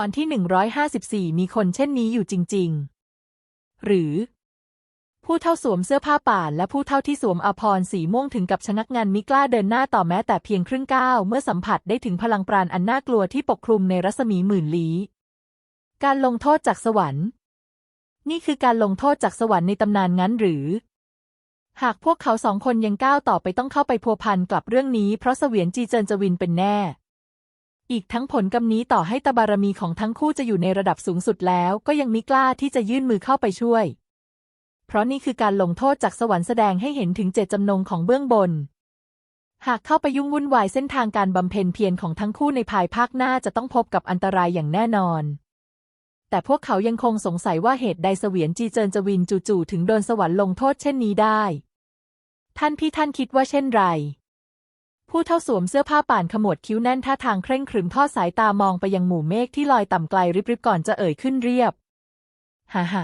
ตอนที่ 154 มีคนเช่นนี้อยู่จริง ๆ หรือ ผู้เท่าสวมเสื้อผ้าป่านและผู้เท่าที่สวมอภรสีม่วงถึงกับชะงักงันมิกล้าเดินหน้าต่อแม้แต่เพียงครึ่งก้าวเมื่อสัมผัสได้ถึงพลังปราณอันน่ากลัวที่ปกคลุมในรัศมีหมื่นลี้ การลงโทษจากสวรรค์ นี่คือการลงโทษจากสวรรค์ในตำนานงั้นหรือหากพวกเขาสองคนยังก้าวต่อไปต้องเข้าไปพัวพันกับเรื่องนี้เพราะเสวียนจีเจินจวินเป็นแน่ อีกทั้งผลกรรมนี้ต่อให้ตบารมีของทั้งคู่จะอยู่ในระดับสูงสุดแล้ว ก็ยังมิกล้าที่จะยื่นมือเข้าไปช่วย เพราะนี่คือการลงโทษจากสวรรค์แสดงให้เห็นถึงเจตจำนงของเบื้องบน หากเข้าไปยุ่งวุ่นวายเส้นทางการบำเพ็ญเพียรของทั้งคู่ในภายภาคหน้าจะต้องพบกับอันตรายอย่างแน่นอน แต่พวกเขายังคงสงสัยว่าเหตุใดเสวียนจีเจินจวินจู่ๆถึงโดนสวรรค์ลงโทษเช่นนี้ได้ ท่านพี่ท่านคิดว่าเช่นไร ผู้เท่าสวมเสื้อผ้าป่านขมวดคิ้วแน่นท่าทางเคร่งครึมทอดสายตามองไปยังหมู่เมฆที่ลอยต่ำไกลริบๆก่อนจะเอ่ยขึ้นเรียบฮ่าฮ่า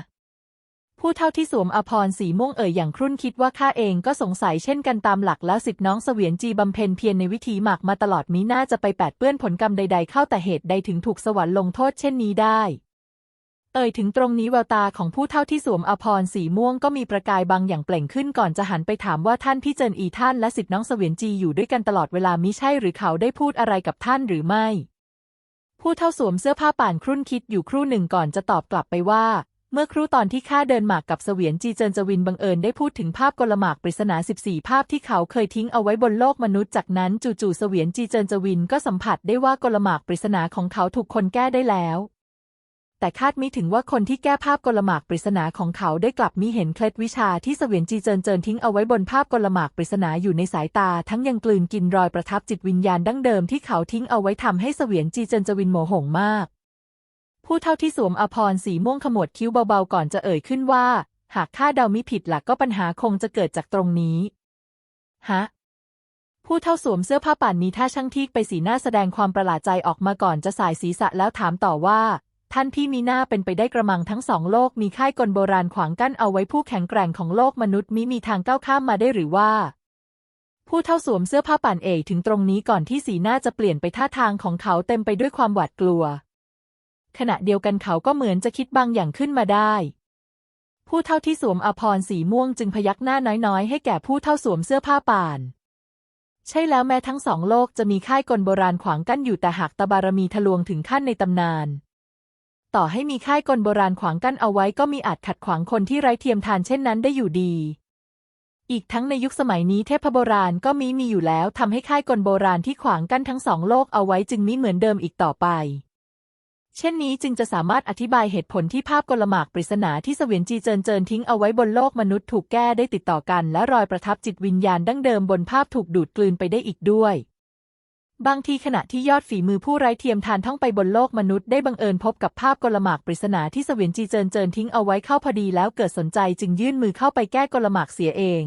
ผู้เท่าที่สวมอภรสีม่วงเอ่ยอย่างครุ่นคิดว่าข้าเองก็สงสัยเช่นกันตามหลักแล้วสิทธิน้องเสวียนจีบำเพ็ญเพียรในวิธีหมักมาตลอดมีน่าจะไปแปดเปื้อนผลกรรมใด ๆ เข้าแต่เหตุใดถึงถูกสวรรค์ลงโทษเช่นนี้ได้ เอ่ยถึงตรงนี้แววตาของผู้เท่าที่สวมอภรสีม่วงก็มีประกายบางอย่างเปล่งขึ้นก่อนจะหันไปถามว่าท่านพี่เจินอีท่านและสิทธิน้องเสวียนจีอยู่ด้วยกันตลอดเวลามิใช่หรือเขาได้พูดอะไรกับท่านหรือไม่ ผู้เท่าสวมเสื้อผ้าป่านครุ่นคิดอยู่ครู่หนึ่งก่อนจะตอบกลับไปว่า เมื่อครู่ตอนที่ข้าเดินหมากกับเสวียนจีเจินจวินบังเอิญได้พูดถึงภาพกลหมากปริศนา 14 ภาพที่เขาเคยทิ้งเอาไว้บนโลกมนุษย์จากนั้นจู่ๆเสวียนจีเจินจวินก็สัมผัสได้ว่ากลหมากปริศนาของเขาถูกคนแก้ได้แล้ว แต่คาดมิถึงว่าคนที่แก้ภาพกลหมากปริศนาของเขาได้กลับมีเห็นเคล็ดวิชาที่เสวียนจีเจินเจินทิ้งเอาไว้บนภาพกลหมากปริศนาอยู่ในสายตา ทั้งยังกลืนกินรอยประทับจิตวิญญาณดั้งเดิมที่เขาทิ้งเอาไว้ทำให้เสวียนจีเจินจวินโมโหงมาก ผู้เท่าที่สวมอภรสีม่วงขมวดคิ้วเบาๆก่อนจะเอ่ยขึ้นว่า หากข้าเดามิผิดหลักก็ปัญหาคงจะเกิดจากตรงนี้ ฮะผู้เท่าสวมเสื้อผ้าป่านมีท่าช่างทีกไปสีหน้าแสดงความประหลาดใจออกมาก่อนจะสายศีรษะแล้วถามต่อว่า ท่านพี่มีหน้าเป็นไปได้กระมังทั้งสองโลกมีค่ายกลโบราณขวางกั้นเอาไว้ผู้แข็งแกร่งของโลกมนุษย์มิมีทางก้าวข้ามมาได้หรือว่า ผู้เท่าสวมเสื้อผ้าป่านเอ่ยถึงตรงนี้ก่อนที่สีหน้าจะเปลี่ยนไปท่าทางของเขาเต็มไปด้วยความหวาดกลัว ขณะเดียวกันเขาก็เหมือนจะคิดบางอย่างขึ้นมาได้ ผู้เท่าที่สวมอภรสีม่วงจึงพยักหน้าน้อยๆ ให้แก่ผู้เท่าสวมเสื้อผ้าป่านใช่แล้วแม้ทั้งสองโลกจะมีค่ายกลโบราณขวางกั้นอยู่แต่หากตบารมีทะลวงถึงขั้นในตำนาน ต่อให้มีค่ายกลโบราณขวางกั้นเอาไว้ก็มีอาจขัดขวางคนที่ไร้เทียมทานเช่นนั้นได้อยู่ดี อีกทั้งในยุคสมัยนี้เทพโบราณก็มีมีอยู่แล้วทำให้ค่ายกลโบราณที่ขวางกั้นทั้งสองโลกเอาไว้จึงมิเหมือนเดิมอีกต่อไป เช่นนี้จึงจะสามารถอธิบายเหตุผลที่ภาพกลหมากปริศนาที่เสวียนจีเจินเจินทิ้งเอาไว้บนโลกมนุษย์ถูกแก้ได้ติดต่อกัน และรอยประทับจิตวิญญาณดั้งเดิมบนภาพถูกดูดกลืนไปได้อีกด้วย บางทีขณะที่ยอดฝีมือผู้ไร้เทียมทานท่องไปบนโลกมนุษย์ได้บังเอิญพบกับภาพกลหมากปริศนาที่เสวียนจีเจินเจินทิ้งเอาไว้เข้าพอดีแล้วเกิดสนใจจึงยื่นมือเข้าไปแก้กลหมากเสียเอง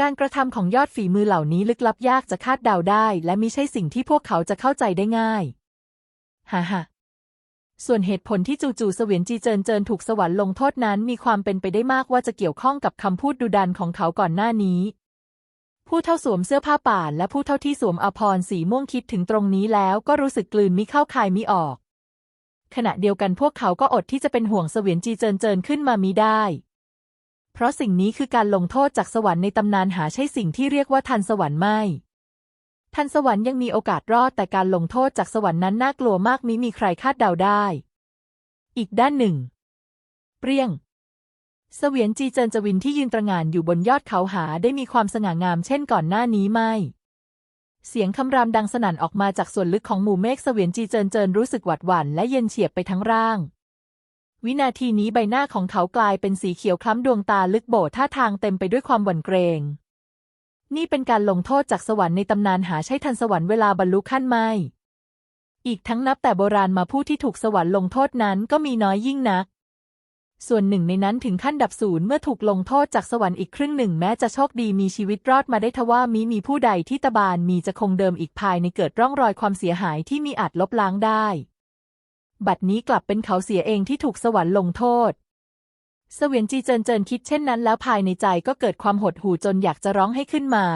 การกระทำของยอดฝีมือเหล่านี้ลึกลับยากจะคาดเดาได้ และมิใช่สิ่งที่พวกเขาจะเข้าใจได้ง่ายฮ่าฮ่าส่วนเหตุผลที่จู่ๆเสวียนจีเจินเจินถูกสวรรค์ลงโทษนั้นมีความเป็นไปได้มากว่าจะเกี่ยวข้องกับคำพูดดุดันของเขาก่อนหน้านี้ ผู้เท่าสวมเสื้อผ้าป่านและผู้เท่าที่สวมอภรสีม่วงคิดถึงตรงนี้แล้วก็รู้สึกกลืนมิเข้าคายมิออก ขณะเดียวกันพวกเขาก็อดที่จะเป็นห่วงเสวียนจีเจินเจินขึ้นมามิได้ เพราะสิ่งนี้คือการลงโทษจากสวรรค์ในตำนานหาใช่สิ่งที่เรียกว่าทันสวรรค์ไม่ทันสวรรค์ยังมีโอกาสรอดแต่การลงโทษจากสวรรค์นั้นน่ากลัวมากมิมีใครคาดเดาได้ อีกด้านหนึ่ง เปรี้ยง เสวียนจีเจินจวินที่ยืนตระหง่านอยู่บนยอดเขาหาได้มีความสง่างามเช่นก่อนหน้านี้ไม่ เสียงคำรามดังสนั่นออกมาจากส่วนลึกของหมู่เมฆเสวียนจีเจินเจินรู้สึกหวาดหวั่นและเย็นเฉียบไปทั้งร่าง วินาทีนี้ใบหน้าของเขากลายเป็นสีเขียวคล้ำดวงตาลึกโบท่าทางเต็มไปด้วยความหวั่นเกรง นี่เป็นการลงโทษจากสวรรค์ในตำนานหาใช่ทันสวรรค์เวลาบรรลุขั้นไม่ อีกทั้งนับแต่โบราณมาผู้ที่ถูกสวรรค์ลงโทษนั้นก็มีน้อยยิ่งนัก ส่วนหนึ่งในนั้นถึงขั้นดับศูนย์เมื่อถูกลงโทษจากสวรรค์อีกครึ่งหนึ่งแม้จะโชคดีมีชีวิตรอดมาได้ทว่ามีมีผู้ใดที่ตบานมีจะคงเดิมอีกภายในเกิดร่องรอยความเสียหายที่มีอาจลบล้างได้ บัดนี้กลับเป็นเขาเสียเองที่ถูกสวรรค์ลงโทษ เสวียนจีเจินเจินคิดเช่นนั้นแล้วภายในใจก็เกิดความหดหู่จนอยากจะร้องให้ขึ้นมา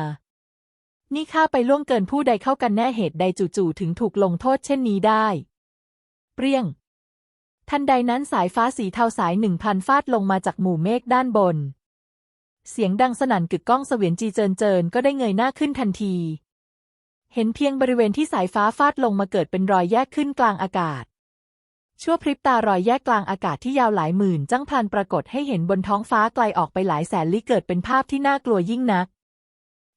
นี่ข้าไปล่วงเกินผู้ใดเข้ากันแน่เหตุใดจู่ๆถึงถูกลงโทษเช่นนี้ได้ เปรี้ยง ทันใดนั้นสายฟ้าสีเทาสายหนึ่งพันฟาดลงมาจากหมู่เมฆด้านบน เสียงดังสนั่นกึกก้องเสวียนจีเจินเจินก็ได้เงยหน้าขึ้นทันที เห็นเพียงบริเวณที่สายฟ้าฟาดลงมาเกิดเป็นรอยแยกขึ้นกลางอากาศ ชั่วพริบตารอยแยกกลางอากาศที่ยาวหลายหมื่นจังพลันปรากฏให้เห็นบนท้องฟ้าไกลออกไปหลายแสนลี้เกิดเป็นภาพที่น่ากลัวยิ่งนัก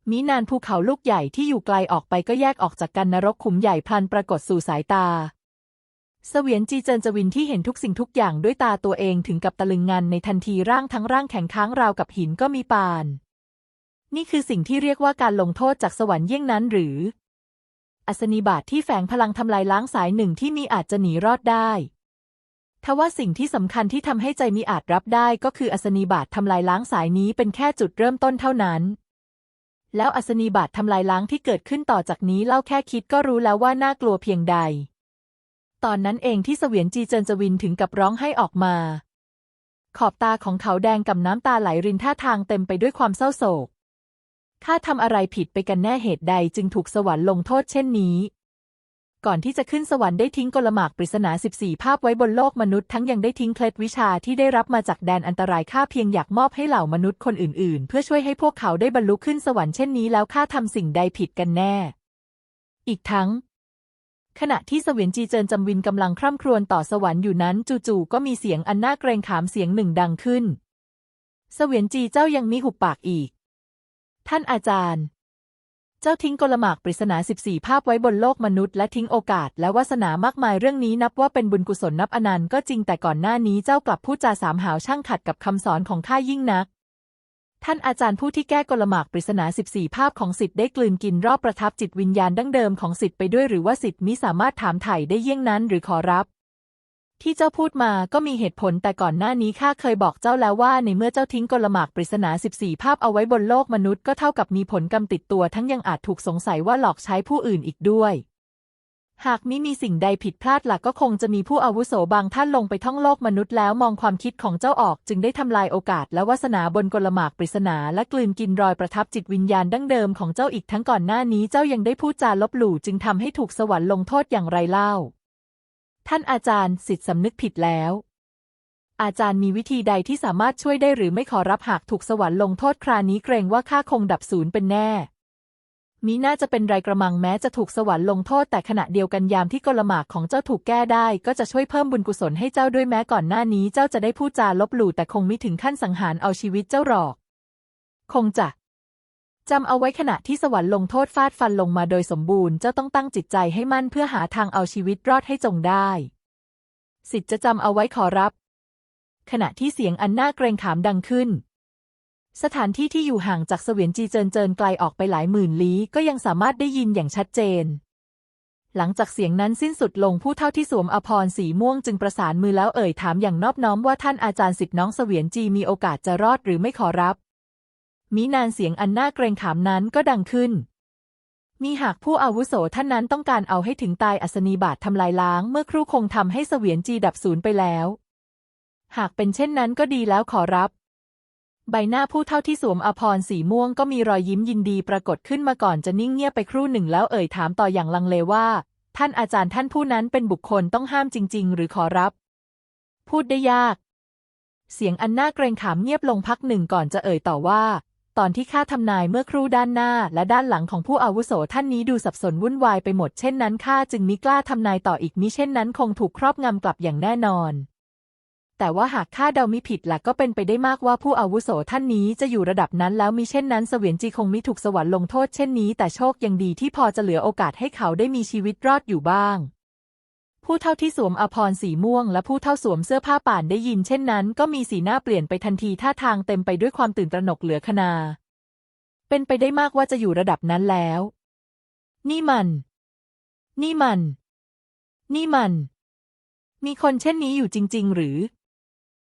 มีนานภูเขาลูกใหญ่ที่อยู่ไกลออกไปก็แยกออกจากกันนรกขุมใหญ่พลันปรากฏสู่สายตา เสวียนจีเจินจวินที่เห็นทุกสิ่งทุกอย่างด้วยตาตัวเองถึงกับตะลึงงันในทันทีร่างทั้งร่างแข็งค้างราวกับหินก็มีปาน นี่คือสิ่งที่เรียกว่าการลงโทษจากสวรรค์เยี่ยงนั้นหรือ อัศนีบาตทที่แฝงพลังทำลายล้างสายหนึ่งที่มีอาจจะหนีรอดได้ทว่าสิ่งที่สำคัญที่ทำให้ใจมีอาจรับได้ก็คืออัศนีบาตทำลายล้างสายนี้เป็นแค่จุดเริ่มต้นเท่านั้น แล้วอัศนีบาตทำลายล้างที่เกิดขึ้นต่อจากนี้เล่าแค่คิดก็รู้แล้วว่าน่ากลัวเพียงใด ตอนนั้นเองที่เสวียนจีเจินจวินถึงกับร้องให้ออกมา ขอบตาของเขาแดงกับน้ำตาไหลรินท่าทางเต็มไปด้วยความเศร้าโศกข้าทำอะไรผิดไปกันแน่เหตุใดจึงถูกสวรรค์ลงโทษเช่นนี้ ก่อนที่จะขึ้นสวรรค์ได้ทิ้งกลหมากปริศนา 14 ภาพไว้บนโลกมนุษย์ทั้งยังได้ทิ้งเคล็ดวิชาที่ได้รับมาจากแดนอันตรายข้าเพียงอยากมอบให้เหล่ามนุษย์คนอื่นๆ เพื่อช่วยให้พวกเขาได้บรรลุขึ้นสวรรค์เช่นนี้แล้วข้าทำสิ่งใดผิดกันแน่ อีกทั้ง ขณะที่เสวียนจีเจินจำวินกำลังคร่ำครวญต่อสวรรค์อยู่นั้น จู่ๆก็มีเสียงอันน่าเกรงขามเสียงหนึ่งดังขึ้น เสวียนจีเจ้ายังมีหุบปากอีก ท่านอาจารย์ เจ้าทิ้งกลหมากปริศนา 14 ภาพไว้บนโลกมนุษย์และทิ้งโอกาสและวาสนามากมายเรื่องนี้นับว่าเป็นบุญกุศลนับอนันต์ก็จริงแต่ก่อนหน้านี้เจ้ากลับพูดจาสามหาวช่างขัดกับคำสอนของข้ายิ่งนัก ท่านอาจารย์ผู้ที่แก้กลหมากปริศนา 14 ภาพของสิทธิ์ได้กลืนกินรอบประทับจิตวิญญาณดั้งเดิมของสิทธิ์ไปด้วยหรือว่าสิทธิ์มิสามารถถามไถ่ได้เยี่ยงนั้นหรือขอรับ ที่เจ้าพูดมาก็มีเหตุผลแต่ก่อนหน้านี้ข้าเคยบอกเจ้าแล้วว่าในเมื่อเจ้าทิ้งกลหมากปริศนา 14 ภาพเอาไว้บนโลกมนุษย์ก็เท่ากับมีผลกรรมติดตัวทั้งยังอาจถูกสงสัยว่าหลอกใช้ผู้อื่นอีกด้วย หากมิมีสิ่งใดผิดพลาดหลักก็คงจะมีผู้อาวุโสบางท่านลงไปท่องโลกมนุษย์แล้วมองความคิดของเจ้าออก จึงได้ทำลายโอกาสและวาสนาบนกลหมากปริศนาและกลืนกินรอยประทับจิตวิญญาณดั้งเดิมของเจ้าอีกทั้งก่อนหน้านี้เจ้ายังได้พูดจาลบหลู่จึงทำให้ถูกสวรรค์ลงโทษอย่างไรเล่า ท่านอาจารย์สิทธิ์สำนึกผิดแล้ว อาจารย์มีวิธีใดที่สามารถช่วยได้หรือไม่ขอรับหากถูกสวรรค์ลงโทษครานี้เกรงว่าข้าคงดับศูนย์เป็นแน่ มีน่าจะเป็นไรกระมังแม้จะถูกสวรรค์ลงโทษแต่ขณะเดียวกันยามที่กลหมากของเจ้าถูกแก้ได้ ก็จะช่วยเพิ่มบุญกุศลให้เจ้าด้วยแม้ก่อนหน้านี้เจ้าจะได้พูดจาลบหลู่แต่คงไม่ถึงขั้นสังหารเอาชีวิตเจ้าหรอก คงจะจำเอาไว้ขณะที่สวรรค์ลงโทษฟาดฟันลงมาโดยสมบูรณ์เจ้าต้องตั้งจิตใจให้มั่นเพื่อหาทางเอาชีวิตรอดให้จงได้ สิทธิ์จะจำเอาไว้ขอรับ ขณะที่เสียงอันน่าเกรงขามดังขึ้น สถานที่ที่อยู่ห่างจากเสวียนจีเจินเจินไกลออกไปหลายหมื่นลี้ก็ยังสามารถได้ยินอย่างชัดเจน หลังจากเสียงนั้นสิ้นสุดลงผู้เท่าที่สวมอภรสีม่วงจึงประสานมือแล้วเอ่ยถามอย่างนอบน้อมว่าท่านอาจารย์สิทธิ์น้องเสวียนจีมีโอกาสจะรอดหรือไม่ขอรับมีนานเสียงอันน่าเกรงขามนั้นก็ดังขึ้น มีหากผู้อาวุโสท่านนั้นต้องการเอาให้ถึงตายอัศนีบาตทำลายล้าง เมื่อครู่คงทำให้เสวียนจีดับศูนย์ไปแล้ว หากเป็นเช่นนั้นก็ดีแล้วขอรับ ใบหน้าผู้เท่าที่สวมอภรณ์สีม่วงก็มีรอยยิ้มยินดีปรากฏขึ้นมาก่อนจะนิ่งเงียบไปครู่หนึ่งแล้วเอ่ยถามต่ออย่างลังเลว่า ท่านอาจารย์ท่านผู้นั้นเป็นบุคคลต้องห้ามจริง ๆ หรือขอรับ พูดได้ยาก เสียงอันน่าเกรงขามเงียบลงพักหนึ่งก่อนจะเอ่ยต่อว่า ตอนที่ข้าทำนายเมื่อครู่ด้านหน้าและด้านหลังของผู้อาวุโสท่านนี้ดูสับสนวุ่นวายไปหมดเช่นนั้นข้าจึงมิกล้าทำนายต่ออีกมิเช่นนั้นคงถูกครอบงำกลับอย่างแน่นอน แต่ว่าหากข้าเดามิผิดล่ะก็เป็นไปได้มากว่าผู้อาวุโสท่านนี้จะอยู่ระดับนั้นแล้วมิเช่นนั้นเสวียนจีคงมิถูกสวรรค์ลงโทษเช่นนี้ แต่โชคยังดีที่พอจะเหลือโอกาสให้เขาได้มีชีวิตรอดอยู่บ้าง ผู้เท่าที่สวมอภรณ์สีม่วง และผู้เท่าสวมเสื้อผ้าป่านได้ยินเช่นนั้น ก็มีสีหน้าเปลี่ยนไปทันทีท่าทางเต็มไปด้วยความตื่นตระหนกเหลือขนา เป็นไปได้มากว่าจะอยู่ระดับนั้นแล้ว นี่มัน นี่มัน นี่มัน มีคนเช่นนี้อยู่จริง ๆ หรือ